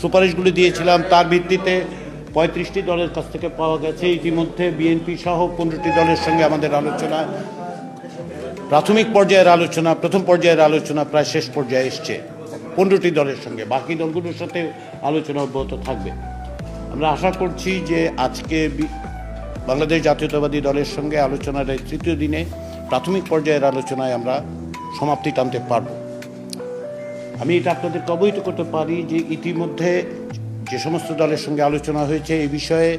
সুপারিশগুলি দিয়েছিলাম, তার ভিত্তিতে পঁয়ত্রিশটি দলের কাছ থেকে পাওয়া গেছে। ইতিমধ্যে বিএনপি সহ পনেরোটি দলের সঙ্গে আমাদের আলোচনা, প্রাথমিক পর্যায়ের আলোচনা, প্রথম পর্যায়ের আলোচনা প্রায় শেষ পর্যায়ে এসছে। পনেরোটি দলের সঙ্গে, বাকি দলগুলোর সাথে আলোচনা অব্যাহত থাকবে। আমরা আশা করছি যে আজকে বাংলাদেশ জাতীয়তাবাদী দলের সঙ্গে আলোচনার তৃতীয় দিনে প্রাথমিক পর্যায়ের আলোচনায় আমরা সমাপ্তি টানতে পারব। আমি এটা আপনাদেরকে অবহিত করতে পারি যে ইতিমধ্যে যে সমস্ত দলের সঙ্গে আলোচনা হয়েছে এই বিষয়ে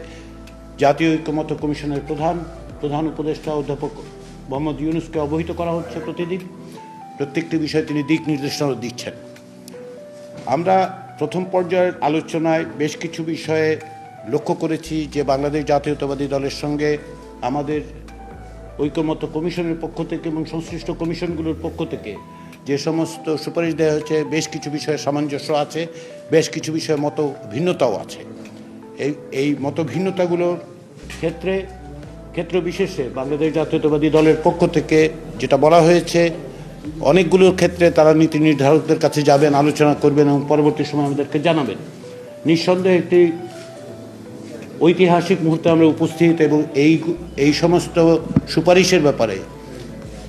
জাতীয় ঐক্যমত্য কমিশনের প্রধান প্রধান উপদেষ্টা অধ্যাপক মোহাম্মদ ইউনুসকে অবহিত করা হচ্ছে প্রতিদিন। প্রত্যেকটি বিষয়ে তিনি দিক নির্দেশনা দিচ্ছেন। আমরা প্রথম পর্যায়ের আলোচনায় বেশ কিছু বিষয়ে লক্ষ্য করেছি যে বাংলাদেশ জাতীয়তাবাদী দলের সঙ্গে আমাদের ঐক্যমত্য কমিশনের পক্ষ থেকে এবং সংশ্লিষ্ট কমিশনগুলোর পক্ষ থেকে যে সমস্ত সুপারিশ দেওয়া হয়েছে, বেশ কিছু বিষয়ে সামঞ্জস্য আছে, বেশ কিছু বিষয়ে মতো ভিন্নতাও আছে। এই এই মত ভিন্নতাগুলোর ক্ষেত্রে, ক্ষেত্র বিশেষে বাংলাদেশ জাতীয়তাবাদী দলের পক্ষ থেকে যেটা বলা হয়েছে অনেকগুলোর ক্ষেত্রে তারা নীতি নির্ধারকদের কাছে যাবেন, আলোচনা করবেন এবং পরবর্তী সময় আমাদেরকে জানাবেন। নিঃসন্দেহে একটি ঐতিহাসিক মুহূর্তে আমরা উপস্থিত এবং এই এই সমস্ত সুপারিশের ব্যাপারে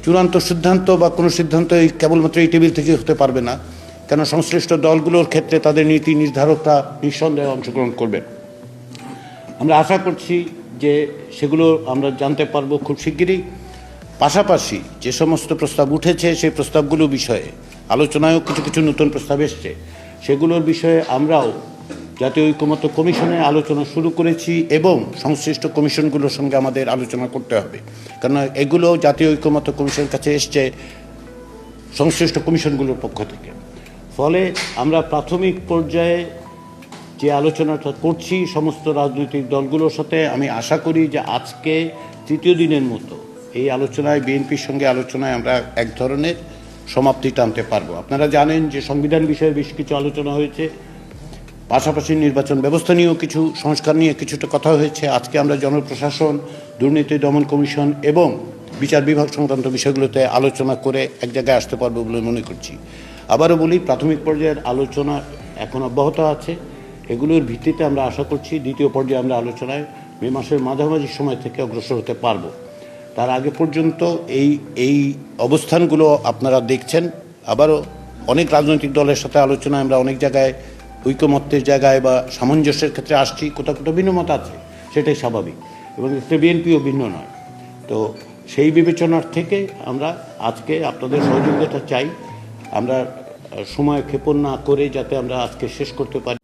চূড়ান্ত সিদ্ধান্ত বা কোনো সিদ্ধান্ত এই কেবলমাত্র এই টেবিল থেকে হতে পারবে না। কেন সংশ্লিষ্ট দলগুলোর ক্ষেত্রে তাদের নীতি নির্ধারকরা নিঃসন্দেহে অংশগ্রহণ করবেন। আমরা আশা করছি যে সেগুলো আমরা জানতে পারব খুব শিগগিরই। পাশাপাশি যে সমস্ত প্রস্তাব উঠেছে সেই প্রস্তাবগুলো বিষয়ে আলোচনায়ও কিছু কিছু নতুন প্রস্তাব এসছে। সেগুলোর বিষয়ে আমরাও জাতীয় ঐক্যমত্য কমিশনে আলোচনা শুরু করেছি এবং সংশ্লিষ্ট কমিশনগুলোর সঙ্গে আমাদের আলোচনা করতে হবে। কারণ এগুলো জাতীয় ঐক্যমত্য কমিশনের কাছে এসছে সংশ্লিষ্ট কমিশনগুলোর পক্ষ থেকে। ফলে আমরা প্রাথমিক পর্যায়ে যে আলোচনাটা করছি সমস্ত রাজনৈতিক দলগুলোর সাথে, আমি আশা করি যে আজকে তৃতীয় দিনের মতো এই আলোচনায়, বিএনপির সঙ্গে আলোচনায় আমরা এক ধরনের সমাপ্তি টানতে পারব। আপনারা জানেন যে সংবিধান বিষয়ে বেশ কিছু আলোচনা হয়েছে। পাশাপাশি নির্বাচন ব্যবস্থা নিয়েও কিছু সংস্কার নিয়ে কিছুটা কথা হয়েছে। আজকে আমরা জনপ্রশাসন, দুর্নীতি দমন কমিশন এবং বিচার বিভাগ সংক্রান্ত বিষয়গুলোতে আলোচনা করে এক জায়গায় আসতে পারব বলে মনে করছি। আবারও বলি, প্রাথমিক পর্যায়ের আলোচনা এখন অব্যাহত আছে। এগুলোর ভিত্তিতে আমরা আশা করছি দ্বিতীয় পর্যায়ে আমরা আলোচনায় মে মাসের মাঝামাঝি সময় থেকে অগ্রসর হতে পারব। তার আগে পর্যন্ত এই এই অবস্থানগুলো আপনারা দেখছেন। আবারও অনেক রাজনৈতিক দলের সাথে আলোচনায় আমরা অনেক জায়গায় ঐকমত্যের জায়গায় বা সামঞ্জস্যের ক্ষেত্রে আসছি, কোথাও কোথাও ভিন্নমত আছে, সেটাই স্বাভাবিক। এবং এক্ষেত্রে বিএনপিও ভিন্ন নয়। তো সেই বিবেচনার থেকে আমরা আজকে আপনাদের সহযোগিতা চাই। আমরা সময় ক্ষেপণ না করে যাতে আমরা আজকে শেষ করতে পারি।